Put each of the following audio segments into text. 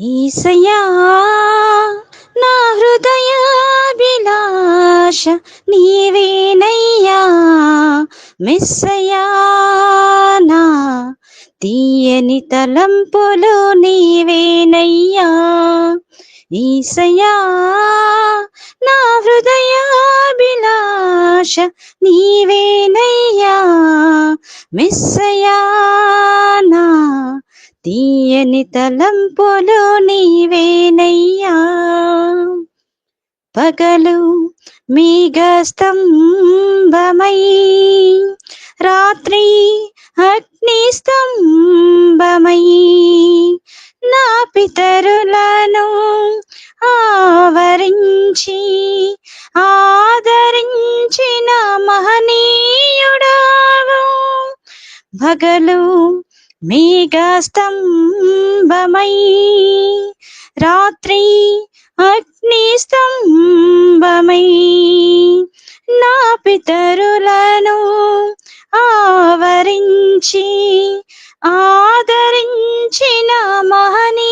ఈసయా నా హృదయాభిలాష నీవేనయ్యా మిస్సయా నా తీయని తలంపులు నీవేనయ్యా ఈసయా నా హృదయాభిలాష నీవేనయ్యా మిస్సయా తీయని తలంపులు నీవేనయ్యా. పగలు మేఘస్తంభమై రాత్రి అగ్ని స్తంభమై నా పితరులను ఆవరించి ఆదరించిన మహనీయుడావు. పగలు మేఘస్తంభమై రాత్రి అగ్నిస్తంభమై నా పితరులను ఆవరించి ఆదరించిన మహనీయుడావు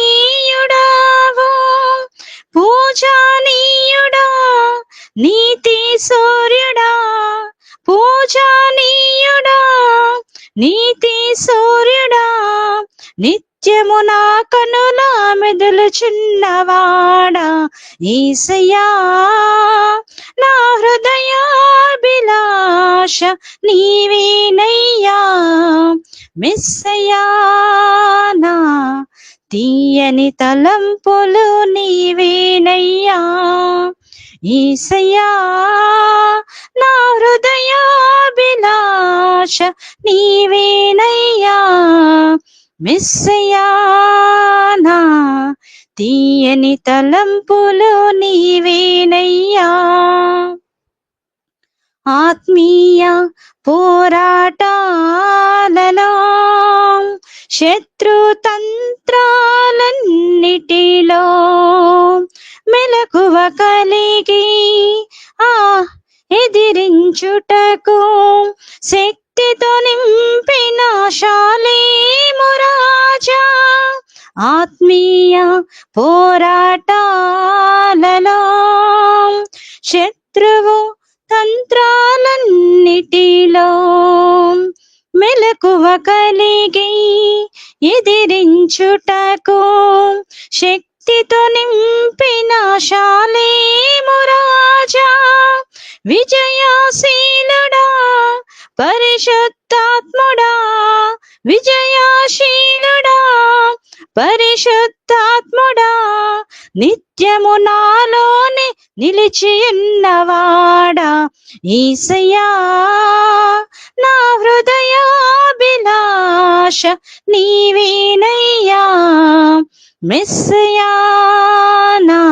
పూజానీయుడా నీతి సూర్యుడా పూజానీయుడా నీతి సూర్యుడు. నిత్యము నా కనుల మెదులుచున్నవాడా ఈసయా నా హృదయాభిలాష నీవేనయ్యా. మిస్సయా నా తీయని తలంపులు నీవేనయ్యా. ఈసయా నా హృదయాభిలాష నీవేన మిస్సయానా తీయని తలంపులు నీవేనయ్యా. ఆత్మీయ పోరాటాలలో శత్రుతంత్రాలన్నిటిలో మెలకువ కలిగి ఆ ఎదిరించుటకు శక్తితో నింపిన రాజా ఆత్మీయ పోరాటాలలో శత్రువు తంత్రాలన్నిటిలో మెలకువ కలిగి ఎదిరించుటకు శక్తితో నింపిన శాలేమురాజా విజయాశీలుడా పరిశుద్ధాత్ముడా విజయశీలుడా పరిశుద్ధాత్ముడా నిత్యము నాలోని నిలిచి ఉన్నవాడా. ఈసయా నా హృదయాభిలాష నీవేనయ్యా. మెస్సయానా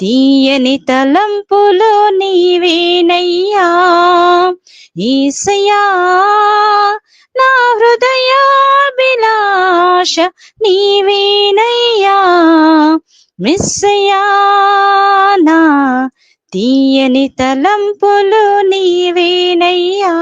తీయని తలంపులు నీవేనయ్యా. ఈసయా నా ఆశ నీవేనయ్యా. మిస్సయానా తీయని తలంపులు నీవేనయ్యా.